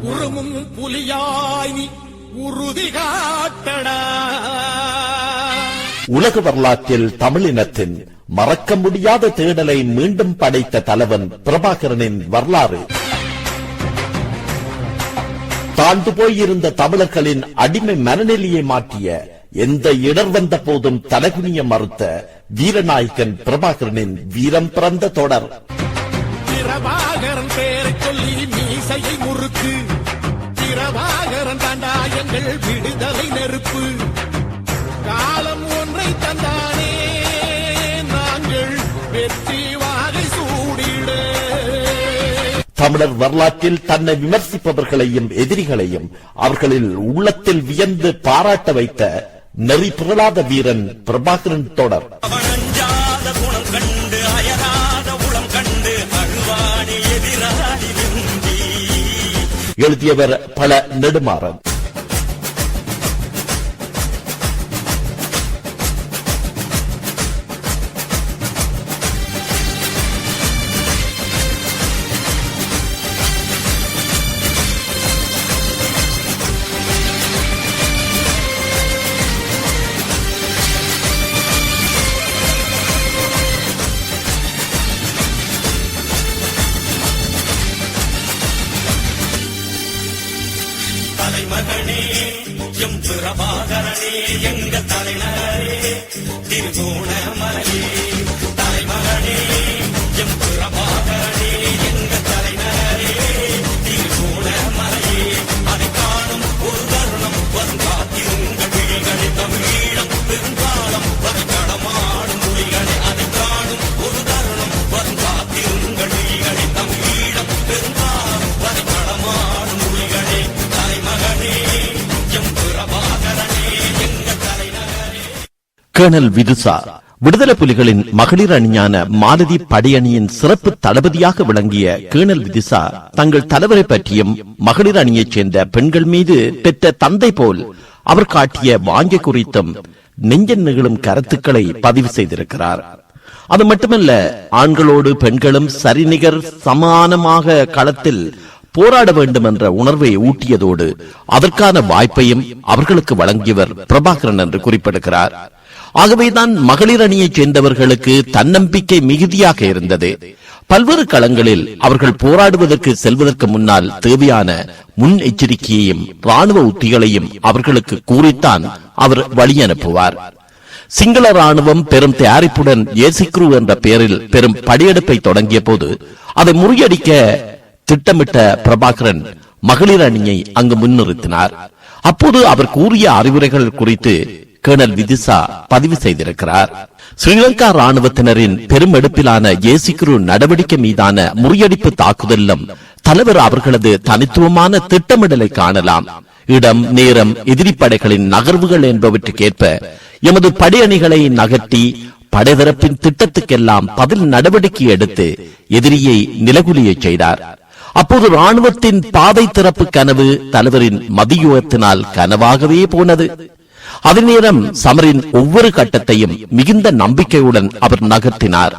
உருமும் புலியாய் உறுதி காட்டடா. உலக வரலாற்றில் தமிழினத்தின் மறக்க முடியாத தேடலை மீண்டும் படைத்த தலைவன் பிரபாகரனின் வரலாறு. தாழ்ந்து போயிருந்த தமிழர்களின் அடிமை மனநிலையை மாற்றிய எந்த இடர் வந்த போதும் தலைகுனிய மறுத்த வீரநாயகன் பிரபாகரனின் வீரம் பிறந்த தொடர். பிரபாகரன் பேரை சொல்லி மீசையை முறுக்கு. பிரபாகரன் தாண்டா எங்கள் விடுதலை நெருப்பு. காலம் ஒன்றை தந்தானே நாங்கள் வெற்றி வாகை சூடிட. தமிழர் வரலாற்றில் தன்னை விமர்சிப்பவர்களையும் எதிரிகளையும் அவர்களில் உள்ளத்தில் வியந்து பாராட்ட வைத்த நெறி பிறளாத வீரன் பிரபாகரன் தொடர். எழுதியவர் பல நெடுமாறன். தலைமகனே எம் பிரபாகரனே எங்க தலைநகரே திருகோணமலையே. தலைமகனே எம் பிரபாகரனே எங்க தலை கேர்னல் விதுசா விடுதலை புலிகளின் மகளிர் அணியான மாலதி படையணியின் சிறப்பு தளபதியாக விளங்கிய கேர்னல் விதிசா தங்கள் தலைவரை பற்றியும் மகளிர் அணியைச் சேர்ந்த பெண்கள் மீது பெற்ற தந்தை போல் அவர் காட்டிய வாங்கி குறித்தும் நெஞ்சன் நிகழும் கருத்துக்களை பதிவு செய்திருக்கிறார். அது மட்டுமல்ல ஆண்களோடு பெண்களும் சரிநிகர் சமானமாக களத்தில் போராட வேண்டும் என்ற உணர்வை ஊட்டியதோடு அதற்கான வாய்ப்பையும் அவர்களுக்கு வழங்கியவர் பிரபாகரன் என்று குறிப்பிடுகிறார். ஆகவேதான் மகளிர் அணியைச் சேர்ந்தவர்களுக்கு தன்னம்பிக்கை மிகுதியாக இருந்தது. பல்வேறு களங்களில் அவர்கள் போராடுவதற்கு செல்வதற்கு முன்னால் தேவையான முன் எச்சரிக்கையையும் ராணுவ உத்திகளையும் அவர்களுக்கு கூறித்தான் அவர் வழி அனுப்புவார் சிங்கள ராணுவம் பெரும் தயாரிப்புடன் ஏசிக்ரு என்ற பெயரில் பெரும் படையெடுப்பை தொடங்கிய போது அதை முறியடிக்க திட்டமிட்ட பிரபாகரன் மகளிர் அணியை அங்கு முன்னிறுத்தினார். அப்போது அவர் கூறிய அறிவுரைகள் குறித்து கேர்னல் விதிசா பதிவு செய்திருக்கிறார். ஸ்ரீலங்கா ராணுவத்தினரின் பெருமெடுப்பிலான ஏசிக்ரு நடவடிக்கை மீதான முறியடிப்பு தாக்குதலிலும் தலைவர் அவர்களது தனித்துவமான திட்டமிடலை காணலாம். இடம் நேரம் எதிரிப்படைகளின் நகர்வுகள் என்பவற்றுக்கேற்ப எமது படையணிகளை நகர்த்தி படைதரப்பின் திட்டத்துக்கெல்லாம் பதில் நடவடிக்கை எடுத்து எதிரியை நிலகுலிய செய்தார். அப்போது ராணுவத்தின் பாதை திறப்பு கனவு தலைவரின் மதியுகத்தினால் கனவாகவே போனது. அதே நேரம் சமரின் ஒவ்வொரு கட்டத்தையும் மிகுந்த நம்பிக்கையுடன் அவர் நகர்த்தினார்.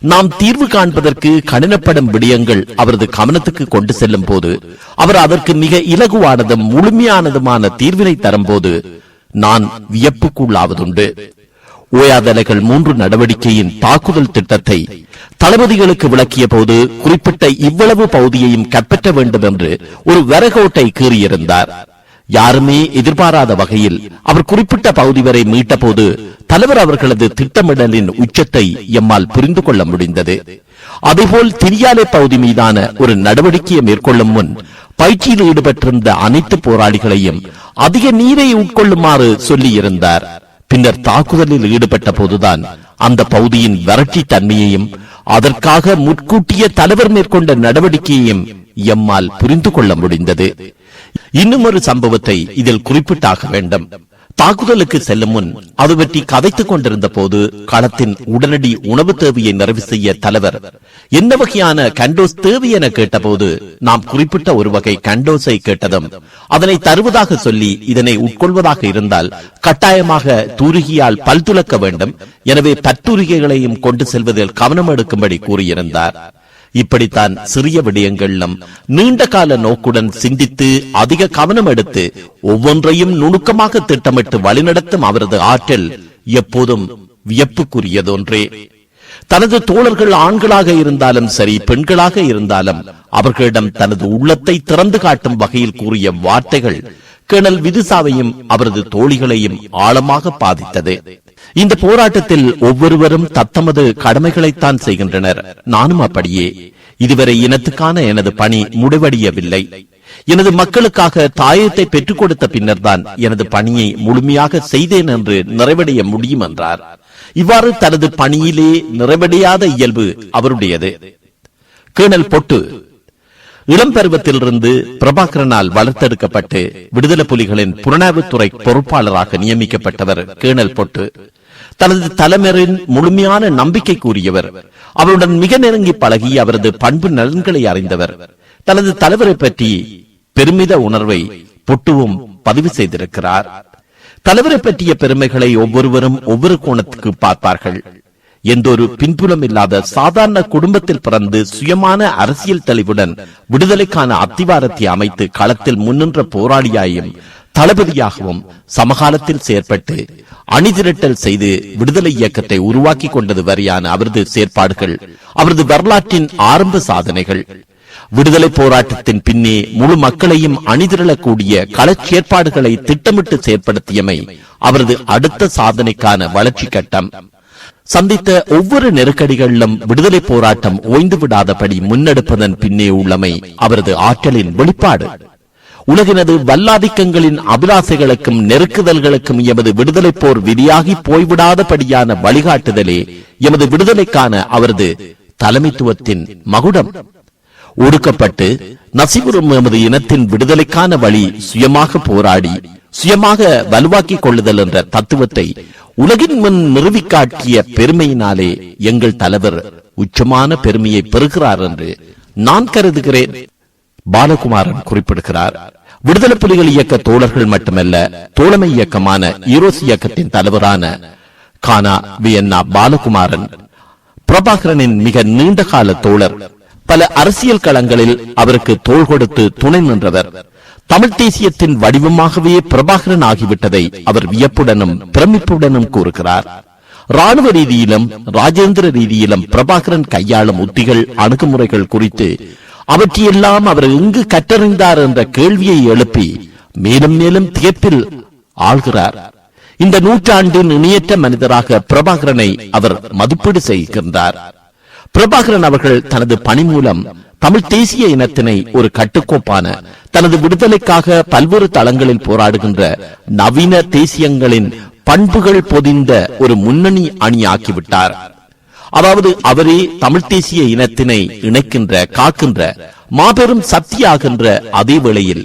நாம் தீர்வு காண்பதற்கு கடினப்படும் விடயங்கள் அவரது கவனத்துக்கு கொண்டு செல்லும் போது அவர் அதற்கு மிக இலகுவானதும் முழுமையானதுமான தீர்வினை தரும்போது நான் வியப்புக்குள்ளாவதுண்டு. ஓயாதலைகள் மூன்று நடவடிக்கையின் தாக்குதல் திட்டத்தை தளபதிகளுக்கு விளக்கிய போது குறிப்பிட்ட இவ்வளவு பகுதியையும் கைப்பற்ற வேண்டும் என்று ஒரு வரகோட்டை கீறியிருந்தார். யாருமே எதிர்பாராத வகையில் அவர் குறிப்பிட்ட பகுதி வரை மீட்டபோது தலைவர் அவர்களது திட்டமிடலின் உச்சத்தை எம்மால் புரிந்து கொள்ள முடிந்தது. அதேபோல் திரியாலை பகுதி மீதான ஒரு நடவடிக்கையை மேற்கொள்ளும் முன் பயிற்சியில் ஈடுபட்டிருந்த அனைத்து போராளிகளையும் அதிக நீரை உட்கொள்ளுமாறு சொல்லியிருந்தார். பின்னர் தாக்குதலில் ஈடுபட்ட போதுதான் அந்த பகுதியின் வறட்சி தன்மையையும் அதற்காக முற்கூட்டிய தலைவர் மேற்கொண்ட நடவடிக்கையையும் எம்மால் புரிந்து கொள்ள முடிந்தது. இன்னும் ஒரு சம்பவத்தை இதில் குறிப்பிட்டாக வேண்டும். தாக்குதலுக்கு செல்லும் முன் அது பற்றி கதைத்துக் கொண்டிருந்த போது களத்தின் உடனடி உணவு தேவையை நிறைவு செய்ய தலைவர் என்ன வகையான கண்டோஸ் தேவை என கேட்டபோது நாம் குறிப்பிட்ட ஒரு வகை கண்டோஸை கேட்டதும் அதனை தருவதாக சொல்லி இதனை உட்கொள்வதாக இருந்தால் கட்டாயமாக தூரிகையால் பல் துளக்க வேண்டும். எனவே பற்றுரிகைகளையும் கொண்டு செல்வதில் கவனம் எடுக்கும்படி கூறியிருந்தார். இப்படித்தான் சிறிய விடயங்களிலும் நீண்ட கால நோக்குடன் சிந்தித்து அதிக கவனம் எடுத்து ஒவ்வொன்றையும் நுணுக்கமாக திட்டமிட்டு வழிநடத்தும் அவரது ஆற்றல் எப்போதும் வியப்புக்குரியதொன்றே. தனது தோழர்கள் ஆண்களாக இருந்தாலும் சரி பெண்களாக இருந்தாலும் அவர்களிடம் தனது உள்ளத்தை திறந்து காட்டும் வகையில் கூறிய வார்த்தைகள் கேணல் விதுசாவையும் அவரது தோழிகளையும் ஆழமாக பாதித்தது. இந்த போராட்டத்தில் ஒவ்வொருவரும் தத்தமது கடமைகளைத்தான் செய்கின்றனர். நானும் அப்படியே. இதுவரை இனத்துக்கான எனது பணி முடிவடையவில்லை. எனது மக்களுக்காக தாயத்தை பெற்றுக் கொடுத்த பின்னர்தான் எனது பணியை முழுமையாக செய்தேன் என்று நிறைவடைய முடியும் என்றார். இவ்வாறு தனது பணியிலே நிறைவடையாத இயல்பு அவருடையது. கேணல் பொட்டு. இளம் பருவத்திலிருந்து பிரபாகரனால் வளர்த்தெடுக்கப்பட்டு விடுதலை புலிகளின் புலனாய்வுத்துறை பொறுப்பாளராக நியமிக்கப்பட்டவர் கேணல் பொட்டு. தனது தலைமரின் முழுமையான நம்பிக்கை கூறியவர் அவருடன் மிக நெருங்கி பழகி அவரது பண்பு நலன்களை அறிந்தவர். தனது தலைவரை பற்றி பெருமித உணர்வை புட்டுவும் பதிவு செய்திருக்கிறார். தலைவரை பற்றிய பெருமைகளை ஒவ்வொருவரும் ஒவ்வொரு கோணத்துக்கு பார்ப்பார்கள். எந்த ஒரு பின்புலம் இல்லாத சாதாரண குடும்பத்தில் பிறந்து சுயமான அரசியல் தெளிவுடன் விடுதலைக்கான அத்திவாரத்தை அமைத்து களத்தில் முன்னின்ற போராளியாயும் தளபதியாகவும் சமகாலத்தில் செயற்பட்டு அணிதிரட்டல் செய்து விடுதலை இயக்கத்தை உருவாக்கி கொண்டது வரையான அவரது செயற்பாடுகள் அவரது வரலாற்றின் ஆரம்ப சாதனைகள். விடுதலை போராட்டத்தின் பின்னே முழு மக்களையும் அணிதிரளக்கூடிய களச்சேற்பாடுகளை திட்டமிட்டு செயற்படுத்தியமை அவரது அடுத்த சாதனைக்கான வளர்ச்சி கட்டம். சந்தித்த ஒவ்வொரு நெருக்கடிகளிலும் விடுதலை போராட்டம் ஓய்ந்து விடாதபடி முன்னெடுப்பதன் பின்னே உள்ளமை அவரது ஆற்றலின் வெளிப்பாடு. உலகினது வல்லாதிக்கங்களின் அபிலாசைகளுக்கும் நெருக்குதல்களுக்கும் எமது விடுதலை போர் விதியாகி போய்விடாதபடியான வழிகாட்டுதலே எமது விடுதலைக்கான அவரது தலைமைத்துவத்தின் மகுடம். ஒடுக்கப்பட்டு நசிவுறும் எமது இனத்தின் விடுதலைக்கான வழி சுயமாக போராடி சுயமாக வலுவாக்கிக் கொள்ளுதல் என்ற தத்துவத்தை உலகின் முன் நிறுவிக்காட்டிய பெருமையினாலே எங்கள் தலைவர் உச்சமான பெருமையை பெறுகிறார் என்று நான் கருதுகிறேன். பாலகுமாரன் குறிப்பிடுகிறார். விடுதலை புலிகள் இயக்க தோழர்கள் மட்டுமல்ல தோழமை இயக்கமான ஈரோஸ் இயக்கத்தின் தலைவரான கானா வியன்னா பாலகுமாரன் பிரபாகரனின் மிக நீண்ட கால தோழர் பல அரசியல் களங்களில் அவருக்கு தோள் கொடுத்து துணை நின்றவர். தமிழ் தேசியத்தின் வடிவமாகவே பிரபாகரன் ஆகிவிட்டதை அவர் வியப்புடனும் பிரமிப்புடனும் கூறுகிறார். ராணுவ ரீதியிலும் ராஜேந்திர ரீதியிலும் பிரபாகரன் கையாளும் உத்திகள் அணுகுமுறைகள் குறித்து அவற்றையெல்லாம் அவர் எங்கு கற்றறிந்தார் என்ற கேள்வியை எழுப்பி மேலும் மேலும் தியப்பில் ஆள்கிறார் இந்த நூற்றாண்டின் இணையற்ற மனிதராக பிரபாகரனை அவர் மதிப்பீடு செய்கின்றார். பிரபாகரன் அவர்கள் தனது பணி மூலம் தமிழ் தேசிய இனத்தினை ஒரு கட்டுக்கோப்பான தனது விடுதலைக்காக பல்வேறு தளங்களில் போராடுகின்ற நவீன தேசியங்களின் பண்புகள் பொதிந்த ஒரு முன்னணி அணியாக்கிவிட்டார். அதாவது அவரே தமிழ் தேசிய இனத்தினை இணைக்கின்ற காக்கின்ற மாபெரும் சக்தியாகின்ற அதே வேளையில்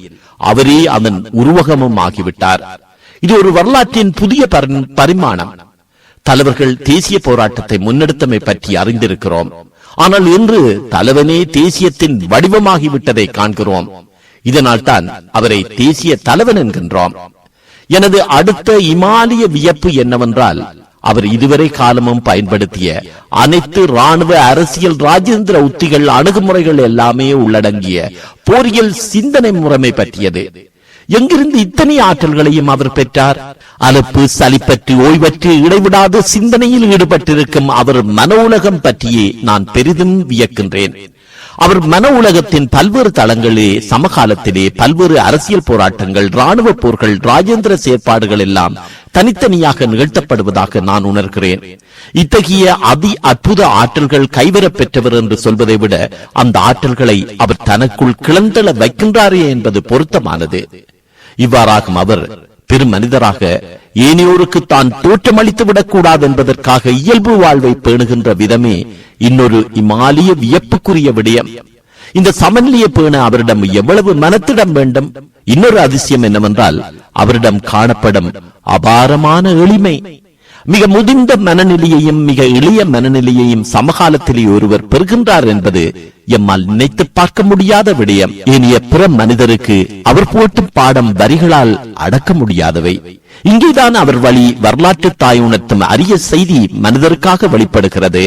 அவரே அதன் உருவகமும் ஆகிவிட்டார். இது ஒரு வரலாற்றின் புதிய பரிமாணம். தலைவர்கள் தேசிய போராட்டத்தை முன்னெடுத்தமை பற்றி அறிந்திருக்கிறோம். ஆனால் இன்று தலைவனே தேசியத்தின் வடிவமாகிவிட்டதை காண்கிறோம். இதனால் தான் அவரை தேசிய தலைவன் என்கின்றோம். எனது அடுத்த இமாலய வியப்பு என்னவென்றால் அவர் இதுவரை காலமும் பயன்படுத்திய அனைத்து ராணுவ அரசியல் ராஜேந்திர உத்திகள் அணுகுமுறைகள் எல்லாமே உள்ளடங்கிய போரியல் சிந்தனை முறைமை பற்றியது. எங்கிருந்து இத்தனை ஆற்றல்களையும் அவர் பெற்றார்? அலுப்பு சளிப்பற்று ஓய்வற்று இடைவிடாத சிந்தனையில் ஈடுபட்டிருக்கும் அவர் மன உலகம் பற்றியே நான் பெரிதும் வியக்கின்றேன். அவர் மன உலகத்தின் பல்வேறு தளங்களிலே சமகாலத்திலே பல்வேறு அரசியல் போராட்டங்கள் ராணுவ போர்கள் ராஜேந்திர செயற்பாடுகள் எல்லாம் தனித்தனியாக நிகழ்த்தப்படுவதாக நான் உணர்கிறேன். இத்தகைய அதி அற்புத ஆற்றல்கள் கைவரப் பெற்றவர் என்று சொல்வதை விட அந்த ஆற்றல்களை அவர் தனக்குள் கிளந்தள வைக்கின்றாரே என்பது பொருத்தமானது. இவ்வாறாகும் அவர் பெருமனிதராக ஏனையோருக்கு தான் தோற்றமளித்து விடக்கூடாது என்பதற்காக இயல்பு வாழ்வை பேணுகின்ற விதமே இன்னொரு இமாலிய வியப்புக்குரிய விடயம். இந்த சமநிலையை பேண அவரிடம் எவ்வளவு மனத்திடம் வேண்டும்? இன்னொரு அதிசயம் என்னவென்றால் அவரிடம் காணப்படும் அபாரமான எளிமை. மிக முதிர்ந்த மனநிலையையும் மிக எளிய மனநிலையையும் சமகாலத்திலே ஒருவர் பெறுகின்றார் என்பது எம்மால் நினைத்து பார்க்க முடியாத விடயம். இனிய பிற மனிதருக்கு அவர் போட்டும் பாடம் வரிகளால் அடக்க முடியாதவை. இங்கேதான் அவர் வழி வரலாற்று தாய் உணர்த்தும் அரிய செய்தி மனிதருக்காக வெளிப்படுகிறது.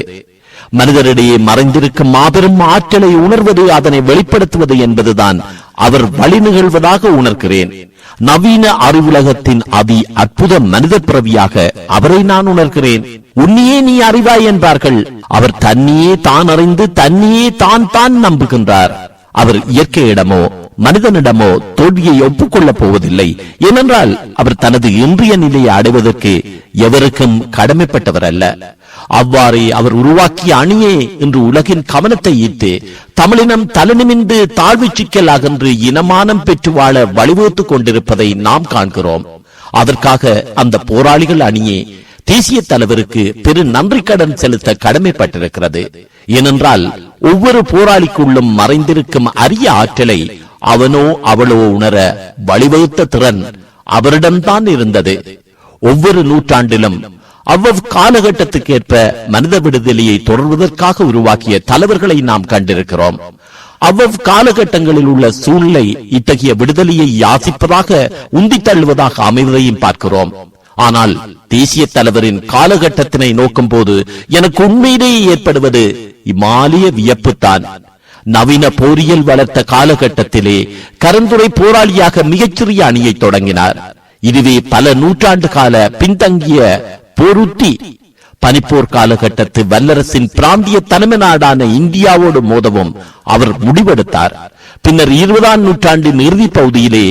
மனிதரிடையே மறைந்திருக்கும் மாபெரும் ஆற்றலை உணர்வது அதனை வெளிப்படுத்துவது என்பதுதான் அவர் வழி நிகழ்வதாக உணர்கிறேன். நவீன அறிவுலகத்தின் அதி அற்புத மனித பிறவியாக அவரை நான் உணர்கிறேன். உன்னையே நீ அறிவாய் என்பார்கள். அவர் தன்னையே தான் அறிந்து தன்னையே தான் தான் நம்புகின்றார். அவர் இயற்கையிடமோ மனிதனிடமோ தோல்வியை ஒப்புக்கொள்ளப் போவதில்லை. ஏனென்றால் அவர் தனது இன்றைய நிலையை அடைவதற்கு எவருக்கும் கடமைப்பட்டவர் அல்ல அவ்வாறே அவர் உருவாக்கிய அணியே இன்று உலகின் கவனத்தை ஈர்த்து தமிழினம் தலைநிமிந்து தாழ்வு சிக்கல் அகன்று இனமானம் பெற்று வாழ வழிவகுத்துக் கொண்டிருப்பதை நாம் காண்கிறோம். அதற்காக அந்த போராளிகள் அணியே தேசிய தலைவருக்கு பெரு நன்றி கடன் செலுத்த கடமைப்பட்டிருக்கிறது. ஏனென்றால் ஒவ்வொரு போராளிக்குள்ளும் மறைந்திருக்கும் அரிய ஆற்றலை அவனோ அவளோ உணர வழிவகுத்த திறன் அவரிடம்தான் இருந்தது. ஒவ்வொரு நூற்றாண்டிலும் அவ்வளவு காலகட்டத்துக்கேற்ப மனித விடுதலையை தொடர்வதற்காக உருவாக்கிய தலைவர்களை நாம் கண்டிருக்கிறோம். அவ்வளவு காலகட்டங்களில் உள்ள சூழ்நிலை இத்தகைய விடுதலையை யாசிப்பதாக உந்தி தள்ளுவதாக அமைவதையும் பார்க்கிறோம். ஆனால் தேசிய தலைவரின் காலகட்டத்தினை நோக்கும் போது எனக்கு உண்மையிலேயே ஏற்படுவது இமாலய வியப்புத்தான். நவீன போரியல் வளர்த்த காலகட்டத்திலே கருந்துரை போராளியாக மிகச்சிறிய அணியை தொடங்கினார். இதுவே பல நூற்றாண்டு கால பின்தங்கிய பொருத்தி. பனிப்போர் காலகட்டத்து வல்லரசின் பிராந்திய தலைமை நாடான இந்தியாவோடு மோதவும் அவர் முடிவெடுத்தார். பின்னர் இருபதாம் நூற்றாண்டின் இறுதி பகுதியிலே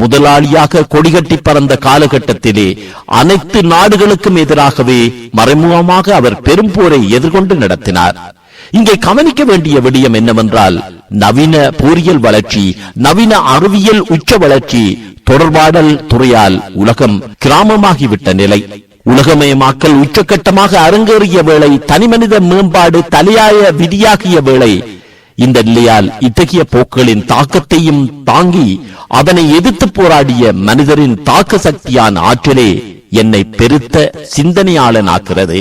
முதலாளியாக கொடிகட்டி பறந்த காலகட்டத்திலே அனைத்து நாடுகளுக்கும் எதிராகவே மறைமுகமாக அவர் பெரும் போரை எதிர்கொண்டு நடத்தினார். இங்கே கவனிக்க வேண்டிய விடயம் என்னவென்றால் நவீன போரியல் வளர்ச்சி நவீன அறிவியல் உச்ச வளர்ச்சி தொடர்பாடல் துறையால் உலகம் கிராமமாகிவிட்ட நிலை. உலகமயமாக்கல் உச்சக்கட்டமாக அரங்கேறிய வேளை தனிமனித மேம்பாடு தலையாய விதியாகிய வேளை இந்த நிலையால் இத்தகைய போக்களின் தாக்கத்தையும் தாங்கி அதனை எதிர்த்து போராடிய மனிதரின் தாக்க சக்தியான ஆற்றலே என்னை பெருத்த சிந்தனையாளனாக்கிறது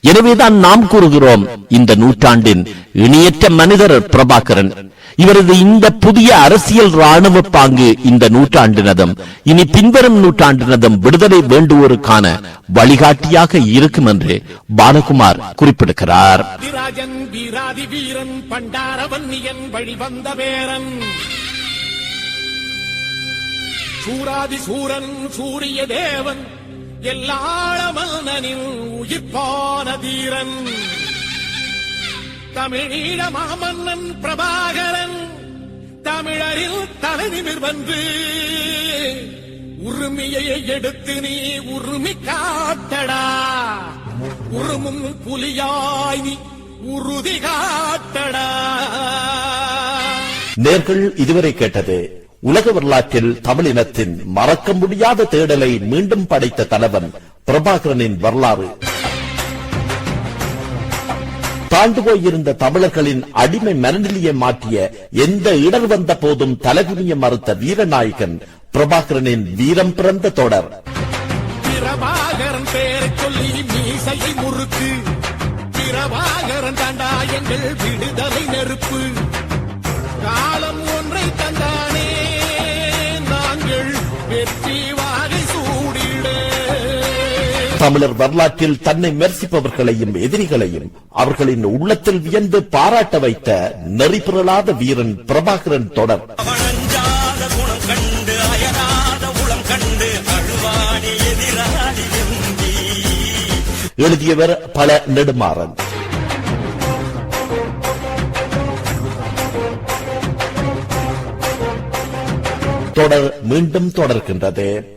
எனவேதான் நாம் கூறுகிறோம் இந்த நூற்றாண்டின் இணையற்ற மனிதர் பிரபாகரன். இவரது இந்த புதிய அரசியல் ராணுவ பாங்கு இந்த நூற்றாண்டினதும் இனி பின்வரும் நூற்றாண்டினதும் விடுதலை வேண்டுவோருக்கான வழிகாட்டியாக இருக்கும் என்று பாலகுமார் குறிப்பிடுகிறார். சூராதி சூரன் சூரிய தேவன் எல்லாளமன்னனின் உயிர்ப்பான தீரன். தமிழீழ மாமன்னன் பிரபாகரன் தமிழரில் தலைநிமிர் வந்து உரிமையை எடுத்து நீ உரிமை காட்டடா உருமும் புலியாய் நீ உறுதி காட்டடா நேர்கள் இதுவரை கேட்டது உலக வரலாற்றில் தமிழினத்தின் மறக்க முடியாத தேடலை மீண்டும் படைத்த தலைவன் பிரபாகரனின் வரலாறு. தாழ்ந்து போயிருந்த தமிழர்களின் அடிமை மனநிலையை மாற்றிய எந்த இடர் வந்த போதும் தலைகுனிய மறுத்த வீரநாயகன் பிரபாகரனின் வீரம் பிறந்த தொடர். பிரபாகரன் பேரை சொல்லி மீசையை முறுக்கு. பிரபாகரன் தாண்டா எங்கள் விடுதலை நெருப்பு. காலம் ஒன்றை தந்தானே நாங்கள் வெற்றி வா தமிழர் வரலாற்றில் தன்னை விமர்சிப்பவர்களையும் எதிரிகளையும் அவர்களின் உள்ளத்தில் வியந்து பாராட்ட வைத்த நெறிபிறலாத வீரன் பிரபாகரன் தொடர். எழுதியவர் பல நெடுமாறன். தொடர் மீண்டும் தொடர்கின்றது.